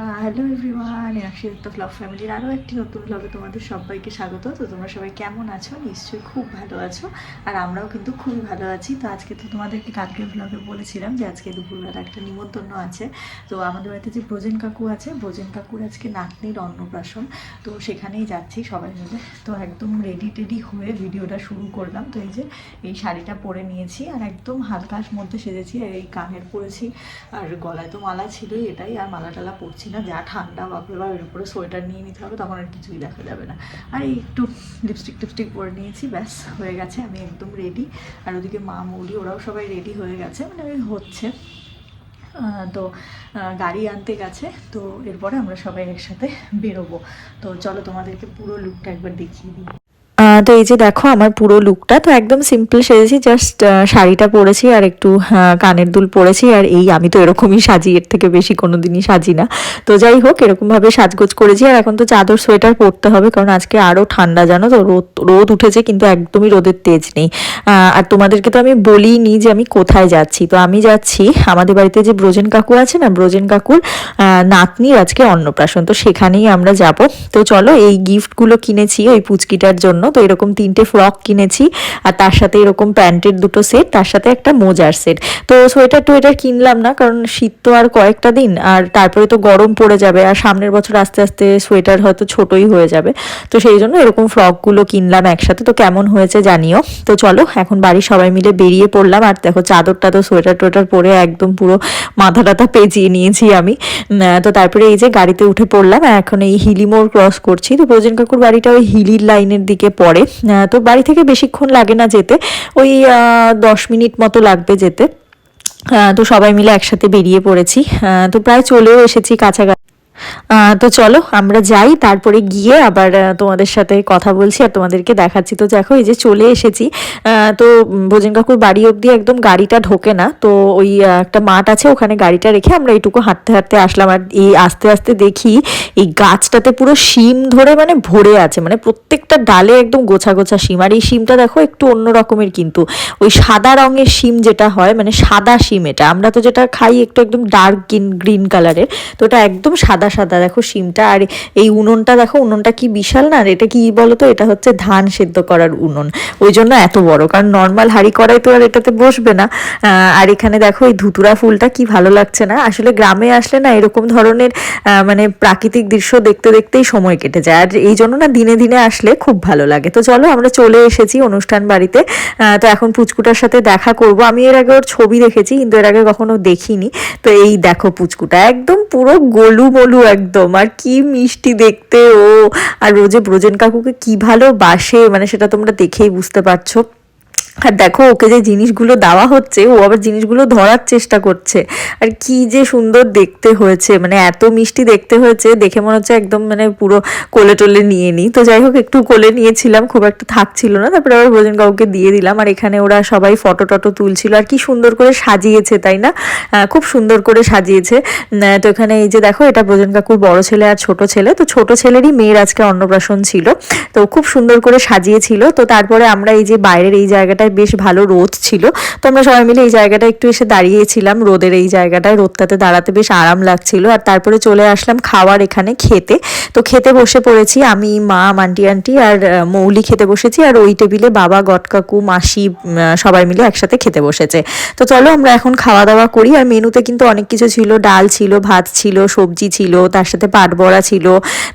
Hello everyone Enakshi Dutta blog ফ্যামিলির আরও একটি নতুন ব্লগে তোমাদের সবাইকে স্বাগত। তো তোমরা সবাই কেমন আছো? নিশ্চয়ই খুব ভালো আছো। আর আমরাও কিন্তু খুবই ভালো আছি। তো আজকে তো তোমাদেরকে কালকের ব্লগে বলেছিলাম যে আজকে দুপুরবেলা একটা নিমন্ত্রণ আছে। তো আমাদের বাড়িতে যে ব্রজেন কাকু আছে, ব্রজেন কাকুর আজকে নাতনির অন্নপ্রাশন। তো সেখানেই যাচ্ছি সবাই মিলে। তো একদম রেডি টেডি হয়ে ভিডিওটা শুরু করলাম। তো এই যে এই শাড়িটা পরে নিয়েছি আর একদম হালকার মধ্যে সেজেছি। আর এই কানের পরেছি। আর গলায় তো মালা ছিলই এটাই। আর মালা টালা পরছি না, যা ঠান্ডা বাপরে বা এর উপরে সোয়েটার নিয়ে নিতে হবে, তখন আর কিছুই দেখা যাবে না। আর এই একটু লিপস্টিক টিপস্টিক পরে নিয়েছি, ব্যাস, হয়ে গেছে, আমি একদম রেডি আর ওদিকে মা, মৌলি, ওরাও সবাই রেডি হয়ে গেছে মানে ওই হচ্ছে। তো গাড়ি আনতে গেছে, তো এরপরে আমরা সবাই একসাথে বেরোবো। তো চলো তোমাদেরকে পুরো লুকটা একবার দেখিয়ে দিই। তো এই যে দেখো আমার পুরো লুকটা তো একদম সিম্পল সেজেছি জাস্ট শাড়িটা পরেছি আর একটু কানের দুল পরেছি আর এই আমি তো এরকমই সাজি, এর থেকে বেশি কোনো দিনই সাজি না। তো যাই হোক, এরকমভাবে সাজগোজ করেছি আর এখন তো চাদর, সোয়েটার পরতে হবে কারণ আজকে আরও ঠান্ডা, জানো তো? রোদ রোদ উঠেছে কিন্তু একদমই রোদের তেজ নেই। আর তোমাদেরকে তো আমি বলিনি যে আমি কোথায় যাচ্ছি। তো আমি যাচ্ছি, আমাদের বাড়িতে যে ব্রজেন কাকু আছে না, ব্রজেন কাকুর নাতনির আজকে অন্নপ্রাশন, তো সেখানেই আমরা যাব। তো চলো এই গিফটগুলো কিনেছি ওই পুচকিটার জন্য। তো এরকম তিনটে ফ্রক কিনেছি। আর তার সাথে এরকম প্যান্টের দুটো সেট তার সাথে একটা মোজার সেট তো সোয়েটার টোয়েটার কিনলাম না, কারণ শীত তো আর কয়েকটা দিন, আর তারপরে তো গরম পড়ে যাবে, আর সামনের বছর আস্তে আস্তে সোয়েটার হয়তো ছোটই হয়ে যাবে। তো সেই জন্য এরকম ফ্রকগুলো কিনলাম একসাথে। তো কেমন হয়েছে জানিও। তো চলো, এখন বাড়ি সবাই মিলে বেরিয়ে পড়লাম, আর দেখো চাদরটা তো সোয়েটার টোয়েটার পরে একদম পুরো মাথা টাথা পেঁচিয়ে নিয়েছি আমি। তো তারপরে এই যে গাড়িতে উঠে পড়লাম এখন এই হিলি মোড় ক্রস করছি। তো ব্রজেন কাকুর বাড়িটা ওই হিলির লাইনের দিকে আহ, তো বাড়ি থেকে বেশিক্ষণ লাগে না যেতে। ওই দশ মিনিট মতো লাগবে যেতে। তো সবাই মিলে একসাথে বেরিয়ে পড়েছি। তো প্রায় চলেও এসেছি কাছাকাছি। তো চলো, আমরা যাই, তারপরে গিয়ে আবার তোমাদের সাথে কথা বলছি আর তোমাদেরকে দেখাচ্ছি। তো দেখো, এই যে চলে এসেছি তো ভোজন কাকুর বাড়ি অবধি একদম গাড়িটা ঢোকে না, তো ওই একটা মাঠ আছে, ওখানে গাড়িটা রেখে আমরা এইটুকু হাঁটতে হাঁটতে আসলাম। আর এই আস্তে আস্তে দেখি, এই গাছটাতে পুরো শিম ধরে মানে ভরে আছে মানে প্রত্যেকটা ডালে একদম গোছা গোছা শিম। আর এই শিমটা দেখো, একটু অন্য রকমের কিন্তু। ওই সাদা রঙের শিম যেটা হয় মানে সাদা শিম এটা। আমরা তো যেটা খাই, একটু একদম ডার্ক গ্রিন গ্রিন কালারের তো ওটা একদম সাদা সাদা, দেখো শিমটা আর এই উনুনটা, দেখো উনুনটা কি বিশাল না? আর এটা কি বলতো? এটা হচ্ছে ধান সেদ্ধ করার উনুন। ওই জন্য এত বড়, কারণ নর্মাল হাঁড়ি কড়াই তো আর এটাতে বসবে না। আর এখানে দেখো এই ধুতুরা ফুলটা কি ভালো লাগছে না? আসলে গ্রামে আসলে না এরকম ধরনের মানে প্রাকৃতিক দৃশ্য দেখতে দেখতেই সময় কেটে যায়। আর এই জন্য না দিনে দিনে আসলে খুব ভালো লাগে। তো চলো আমরা চলে এসেছি অনুষ্ঠান বাড়িতে। তো এখন পুচকুটার সাথে দেখা করব। আমি এর আগে ওর ছবি দেখেছি, কিন্তু এর আগে কখনো দেখিনি। তো এই দেখো পুচকুটা, একদম পুরো গলু মলু একদম। আর কি মিষ্টি দেখতে ও। আর রোজে ব্রজেন কাকুকে কি ভালোবাসে মানে সেটা তোমরা দেখেই বুঝতে পারছ। আর দেখো, ওকে যে জিনিসগুলো দেওয়া হচ্ছে, ও আবার জিনিসগুলো ধরার চেষ্টা করছে। আর কি যে সুন্দর দেখতে হয়েছে মানে এত মিষ্টি দেখতে হয়েছে, দেখে মনে হচ্ছে একদম মানে পুরো কোলে টোলে নিয়ে নিই। তো যাই হোক, একটু কোলে নিয়েছিলাম, খুব একটা থাকছিল না, তারপরে আবার ব্রজন কাউকে দিয়ে দিলাম, আর এখানে ওরা সবাই ফটো টটো তুলছিল। আর কি সুন্দর করে সাজিয়েছে, তাই না? খুব সুন্দর করে সাজিয়েছে। তো এখানে এই যে দেখো, এটা ব্রজন কাকুর বড় ছেলে আর ছোট ছেলে। তো ছোট ছেলেরই মেয়ের আজকে অন্নপ্রাশন ছিল। তো খুব সুন্দর করে সাজিয়েছিল। তো তারপরে আমরা এই যে বাইরের এই জায়গাটায় বেশ ভালো রোদ ছিল। তো আমরা সবাই মিলে এই জায়গাটা একটু এসে দাঁড়িয়েছিলাম। রোদের এই জায়গাটায় রোদটাতে দাঁড়াতে বেশ আরাম লাগছিল। আর তারপরে চলে আসলাম খাওয়ার এখানে খেতে। তো খেতে বসে পড়েছি আমি, মা মান্টি আন্টি আর মৌলি খেতে বসেছি। আর ওই টেবিলে বাবা গটকাকু মাসি সবাই মিলে একসাথে খেতে বসেছে। তো চলো আমরা এখন খাওয়া দাওয়া করি। আর মেনুতে কিন্তু অনেক কিছু ছিল। ডাল ছিল, ভাত ছিল, সবজি ছিল, তার সাথে পাট বড়া ছিল,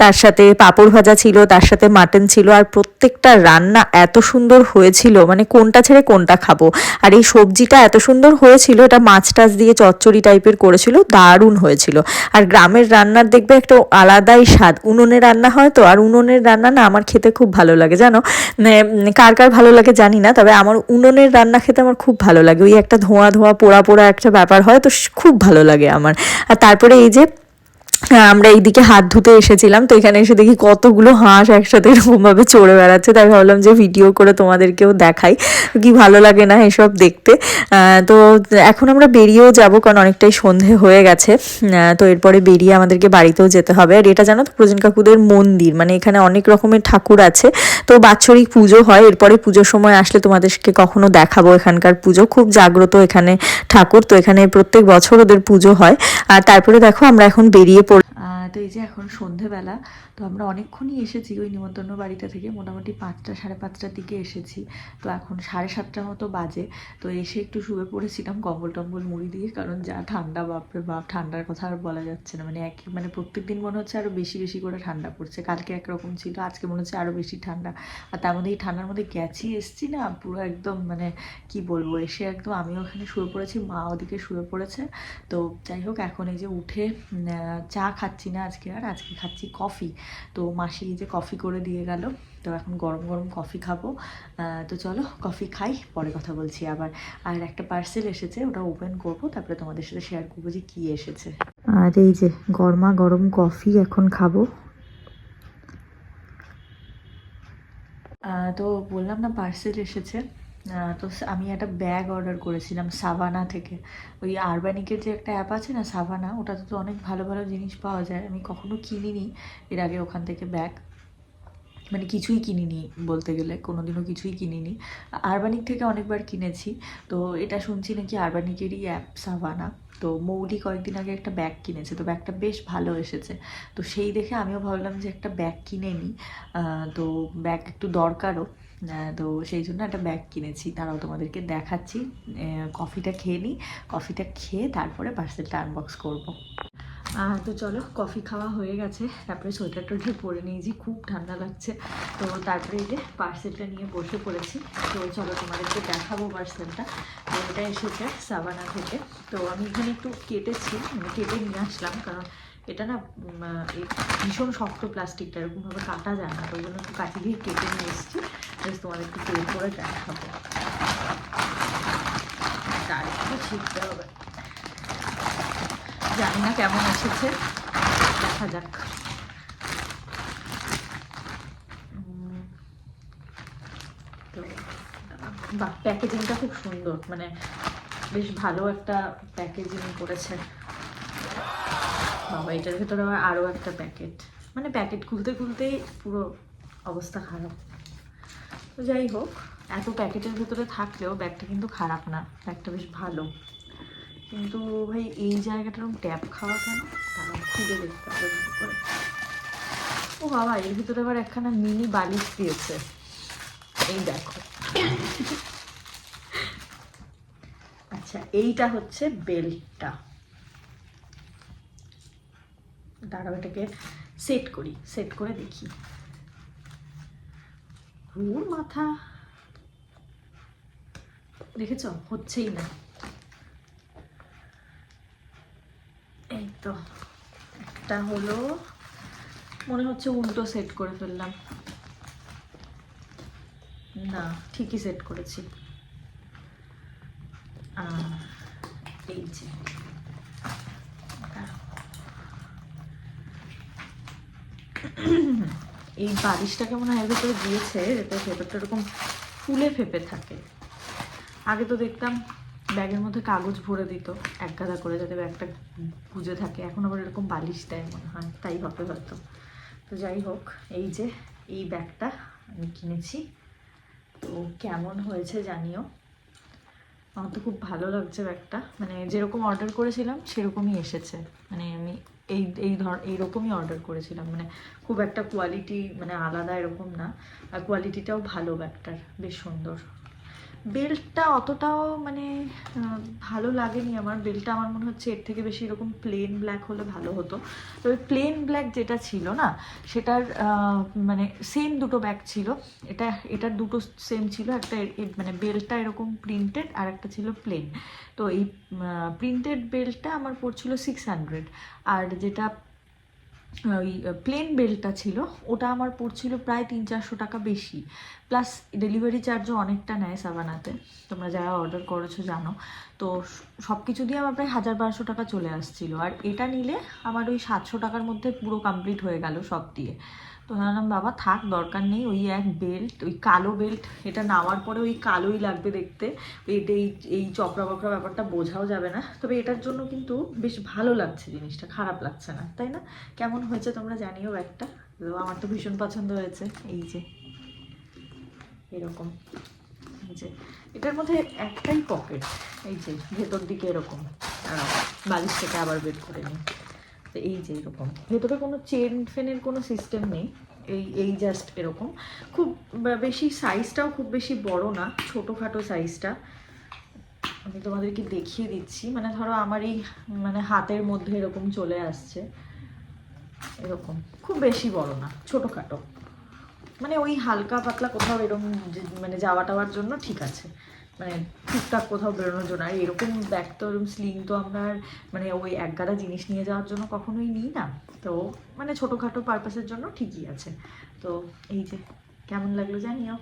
তার সাথে পাঁপড় ভাজা ছিল, তার সাথে মাটন ছিল। আর প্রত্যেকটা রান্না এত সুন্দর হয়েছিল। মানে কোনটা ছেড়ে কোনটা খাব। আর এই সবজিটা এত সুন্দর হয়েছিল এটা মাছ টাছ দিয়ে চচ্চড়ি টাইপের করেছিল দারুণ হয়েছিল। আর গ্রামের রান্নার দেখবে একটা আলাদাই স্বাদ। উনুনে রান্না হয় তো আর উনুনের রান্না না আমার খেতে খুব ভালো লাগে জানো? মানে, কার কার ভালো লাগে জানি না তবে আমার উনুনের রান্না খেতে আমার খুব ভালো লাগে। ওই একটা ধোঁয়া ধোঁয়া পোড়া পোড়া একটা ব্যাপার হয় তো খুব ভালো লাগে আমার। আর তারপরে এই যে আমরা এইদিকে হাত ধুতে এসেছিলাম, তো এখানে এসে দেখি কতগুলো হাঁস একসাথে এরকমভাবে চড়ে বেড়াচ্ছে। তাই ভাবলাম যে ভিডিও করে তোমাদেরকেও দেখাই, কি ভালো লাগে না এসব দেখতে। তো এখন আমরা বেরিয়েও যাব, কারণ অনেকটাই সন্ধে হয়ে গেছে। তো এরপরে বেরিয়ে আমাদেরকে বাড়িতেও যেতে হবে। আর এটা জানো তো প্রজন কাকুদের মন্দির মানে এখানে অনেক রকমের ঠাকুর আছে। তো বাৎসরিক পুজো হয়, এরপরে পুজোর সময় আসলে তোমাদেরকে কখনো দেখাবো এখানকার পুজো। খুব জাগ্রত এখানে ঠাকুর, তো এখানে প্রত্যেক বছর ওদের পুজো হয়। আর তারপরে দেখো, আমরা এখন বেরিয়ে তো এই যে এখন সন্ধেবেলা, তো আমরা অনেকক্ষণই এসেছি ওই নিমন্ত্রণ বাড়িটা থেকে। মোটামুটি পাঁচটা, সাড়ে পাঁচটার দিকে এসেছি। তো এখন সাড়ে সাতটার মতো বাজে। তো এসে একটু শুয়ে পড়েছিলাম কম্বল টম্বল মুড়ি দিয়ে, কারণ যা ঠান্ডা বাপরে বাপ, ঠান্ডার কথা আর বলা যাচ্ছে না। মানে এক মানে প্রত্যেক দিন মনে হচ্ছে আরও বেশি বেশি করে ঠান্ডা পড়ছে। কালকে একরকম ছিল, আজকে মনে হচ্ছে আরও বেশি ঠান্ডা। আর তার মধ্যে এই ঠান্ডার মধ্যে গেছি, এসছি না, পুরো একদম মানে কি বলব, এসে একদম আমিও ওখানে শুয়ে পড়েছি, মা ওদিকে শুয়ে পড়েছে। তো যাই হোক, এখন এই যে উঠে চা খাচ্ছি না আজকে, আর আজকে খাচ্ছি কফি তো মাসি যে কফি করে দিয়ে গেল, তো এখন গরম গরম কফি খাব। তো চলো কফি খাই, পরে কথা বলছি আবার। আর একটা পার্সেল এসেছে, ওটা ওপেন করব, তারপরে তোমাদের সাথে শেয়ার করব যে কী এসেছে। আর এই যে গরমা গরম কফি এখন খাব। তো বললাম না পার্সেল এসেছে। তো আমি একটা ব্যাগ অর্ডার করেছিলাম সাভানা থেকে। ওই আরবানিকের যে একটা অ্যাপ আছে না সাভানা ওটাতে তো অনেক ভালো ভালো জিনিস পাওয়া যায়। আমি কখনো কিনিনি এর আগে ওখান থেকে ব্যাগ মানে কিছুই কিনিনি বলতে গেলে, কোনোদিনও কিছুই কিনিনি। আরবানিক থেকে অনেকবার কিনেছি। তো এটা শুনছি নাকি আরবানিকেরই অ্যাপ সাভানা তো মৌলি কয়েকদিন আগে একটা ব্যাগ কিনেছে, তো ব্যাগটা বেশ ভালো এসেছে। তো সেই দেখে আমিও ভাবলাম যে একটা ব্যাগ কিনে নিই তো ব্যাগ একটু দরকারও। তো সেই জন্য একটা ব্যাগ কিনেছি। তারাও তোমাদেরকে দেখাচ্ছি। কফিটা খেয়ে নিই কফিটা খেয়ে তারপরে পার্সেলটা আনবক্স করব। তো চলো কফি খাওয়া হয়ে গেছে। তারপরে সোয়েটার টোয়েটার পরে নিয়েছি। খুব ঠান্ডা লাগছে। তো তারপরে এই যে পার্সেলটা নিয়ে বসে পড়েছি। তো চলো তোমাদেরকে দেখাবো পার্সেলটা তো এটা এসেছে সাবানা থেকে। তো আমি এখানে একটু কেটেছি। মানে কেটে নিয়ে আসলাম। কারণ এটা না ভীষণ শক্ত প্লাস্টিকটা এরকমভাবে কাটা যায় না। তো ওই জন্য একটু কাটি দিয়ে কেটে নিয়ে এসেছি। বেশ তোমাদের একটু বের করে দেখাবো তার একটু ছিটতে হবে জানি না কেমন এসেছে দেখা যাক বাহ প্যাকেজিংটা খুব সুন্দর মানে বেশ ভালো একটা প্যাকেজিং করেছে। বাবা, এটার ভেতরে আবার আরও একটা প্যাকেট মানে প্যাকেট খুলতে খুলতেই পুরো অবস্থা খারাপ। তো যাই হোক, এত প্যাকেটের ভেতরে থাকলেও ব্যাগটা কিন্তু খারাপ না, ব্যাগটা বেশ ভালো। কিন্তু ভাই, এই জায়গাটা এরকম ট্যাপ খাওয়া কেন? তারা খুঁজে দেখতে হবে। ও বাবা, এর ভিতরে আবার একখানা মিনি বালিশ দিয়েছে। এই দেখো। আচ্ছা এইটা হচ্ছে বেল্টটা। দাঁড়াও, এটাকে সেট করি সেট করে দেখি। ওর মাথা। দেখেছ? হচ্ছেই না। এই তো, একটা হলো, মনে হচ্ছে উল্টো সেট করে ফেললাম। না, ঠিকই সেট করেছি। এই যে। এই বালিশটাকে মনে হয়? ভেতরে দিয়েছে যাতে ভেতরটা এরকম ফুলে ফেপে থাকে। আগে তো দেখতাম ব্যাগের মধ্যে কাগজ ভরে দিত, এক গাদা করে যাতে ব্যাগটা গুজে থাকে। এখন আবার এরকম বালিশ দেয় মনে হয়, তাই হবে হয়তো। তো যাই হোক, এই যে, এই ব্যাগটা আমি কিনেছি। তো কেমন হয়েছে জানিও? আমার তো খুব ভালো লাগছে ব্যাগটা। মানে যেরকম অর্ডার করেছিলাম, সেরকমই এসেছে। মানে আমি এই এই ধর, এইরকমই অর্ডার করেছিলাম। মানে খুব একটা কোয়ালিটি মানে আলাদা এরকম না। আর কোয়ালিটিটাও ভালো ব্যাগটার, বেশ সুন্দর। বেল্টটা অতটাও মানে ভালো লাগেনি আমার। বেল্টটা আমার মনে হচ্ছে এর থেকে বেশি এরকম প্লেন ব্ল্যাক হলে ভালো হতো। তবে প্লেন ব্ল্যাক যেটা ছিল না, সেটার মানে সেম দুটো ব্যাগ ছিল। এটা, এটার দুটো সেম ছিল। একটা মানে বেল্টটা এরকম প্রিন্টেড আর একটা ছিল প্লেন তো এই প্রিন্টেড বেল্টটা আমার পড়ছিল সিক্স হান্ড্রেড আর যেটা ওই প্লেন বেল্টটা ছিল, ওটা আমার পড়ছিল প্রায় তিন চারশো টাকা বেশি। প্লাস ডেলিভারি চার্জও অনেকটা নেয় সাবানাতে। তোমরা যারা অর্ডার করেছ জানো। তো সব কিছু দিয়ে আমার প্রায় হাজার বারোশো টাকা চলে আসছিল। আর এটা নিলে আমার ওই সাতশো টাকার মধ্যে পুরো কমপ্লিট হয়ে গেল সব দিয়ে। তো বাবা, থাক, দরকার নেই, ওই এক বেল্ট ওই কালো বেল্ট এটা নেওয়ার পরে ওই কালোই লাগবে দেখতে। এটা এই এই চকরা বকরা ব্যাপারটা বোঝাও যাবে না। তবে এটার জন্য কিন্তু বেশ ভালো লাগছে জিনিসটা, খারাপ লাগছে না, তাই না? কেমন হয়েছে তোমরা জানিও একটা? তো আমার তো ভীষণ পছন্দ হয়েছে, এই যে। এরকম, এই যে। এটার মধ্যে একটাই পকেট এই যে, ভেতর দিকে এরকম। বালিশ থেকে আবার বের করে নিই। তো এই যে এরকম। ভেতরে কোনো চেন ফেনের কোনো সিস্টেম নেই, এই এই জাস্ট এরকম। খুব বেশি সাইজটাও খুব বেশি বড় না, ছোটোখাটো সাইজটা আমি তোমাদেরকে দেখিয়ে দিচ্ছি। মানে ধরো আমার এই মানে হাতের মধ্যে এরকম চলে আসছে। এরকম। খুব বেশি বড় না, ছোটোখাটো। মানে ওই হালকা পাতলা কোথাও এরকম মানে যাওয়া টাওয়ার জন্য ঠিক আছে। মানে টুকটাক কোথাও বেরোনোর জন্য। আর এরকম ব্যাগ তো এরকম স্লিং তো আমরা মানে ওই এক গাদা জিনিস নিয়ে যাওয়ার জন্য কখনোই নিই না। তো মানে ছোটোখাটো পারপাসের জন্য ঠিকই আছে। তো এই যে, কেমন লাগল জানিও?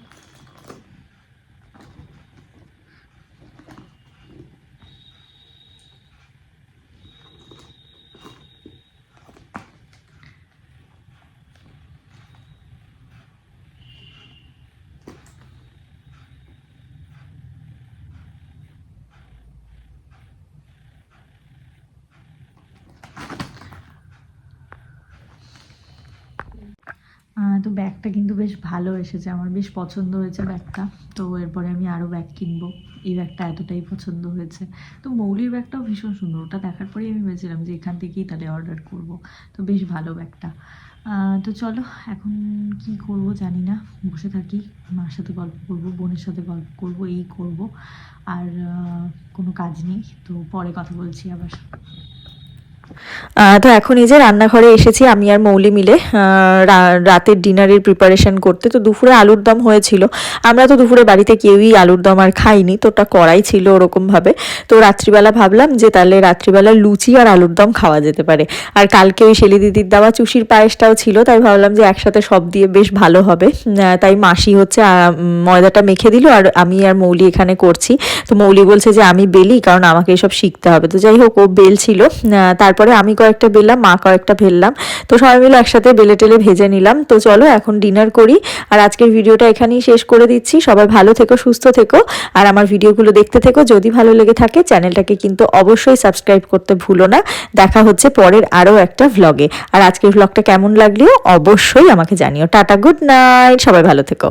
তো ব্যাগটা কিন্তু বেশ ভালো এসেছে, আমার বেশ পছন্দ হয়েছে ব্যাগটা। তো এরপরে আমি আরও ব্যাগ কিনবো। এই ব্যাগটা এতটাই পছন্দ হয়েছে। তো মৌলির ব্যাগটাও ভীষণ সুন্দর। ওটা দেখার পরেই আমি ভেবেছিলাম যে এখান থেকেই তাহলে অর্ডার করব। তো বেশ ভালো ব্যাগটা। তো চলো, এখন কি করব জানি না। বসে থাকি, মার সাথে গল্প করব, বোনের সাথে গল্প করব, এই করব। আর কোনো কাজ নেই। তো পরে কথা বলছি আবার। তো এখন এই যে রান্নাঘরে এসেছি আমি আর মৌলি মিলে রাতের ডিনারের প্রিপারেশন করতে। তো দুপুরে আলুর দম হয়েছিল। আমরা তো দুপুরে বাড়িতে কেউই আলুর দম আর খাইনি তো ওটা করাই ছিল ওরকমভাবে। তো রাত্রিবেলা ভাবলাম যে তাহলে রাত্রিবেলা লুচি আর আলুর দম খাওয়া যেতে পারে। আর কালকে ওই শেলি দিদির দেওয়া চুষির পায়েসটাও ছিল তাই ভাবলাম যে একসাথে সব দিয়ে বেশ ভালো হবে। তাই মাসি হচ্ছে ময়দাটা মেখে দিল আর আমি আর মৌলি এখানে করছি। তো মৌলি বলছে যে আমি বেলি কারণ আমাকে এসব শিখতে হবে। তো যাই হোক ও বেল ছিল। আহ, তারপরে আমি কয়েকটা বেললাম, মা কয়েকটা ভেললাম। তো সবাই মিলে একসাথে বেলে টেলে ভেজে নিলাম। তো চলো এখন ডিনার করি। আর আজকের ভিডিওটা এখানেই শেষ করে দিচ্ছি। সবাই ভালো থেকো, সুস্থ থেকো। আর আমার ভিডিওগুলো দেখতে থেকো। যদি ভালো লেগে থাকে, চ্যানেলটাকে কিন্তু অবশ্যই সাবস্ক্রাইব করতে ভুলো না। দেখা হচ্ছে পরের আরও একটা ভ্লগে আর আজকের ভ্লগটা কেমন লাগলেও অবশ্যই আমাকে জানিও। টাটা গুড নাইট সবাই ভালো থেকো।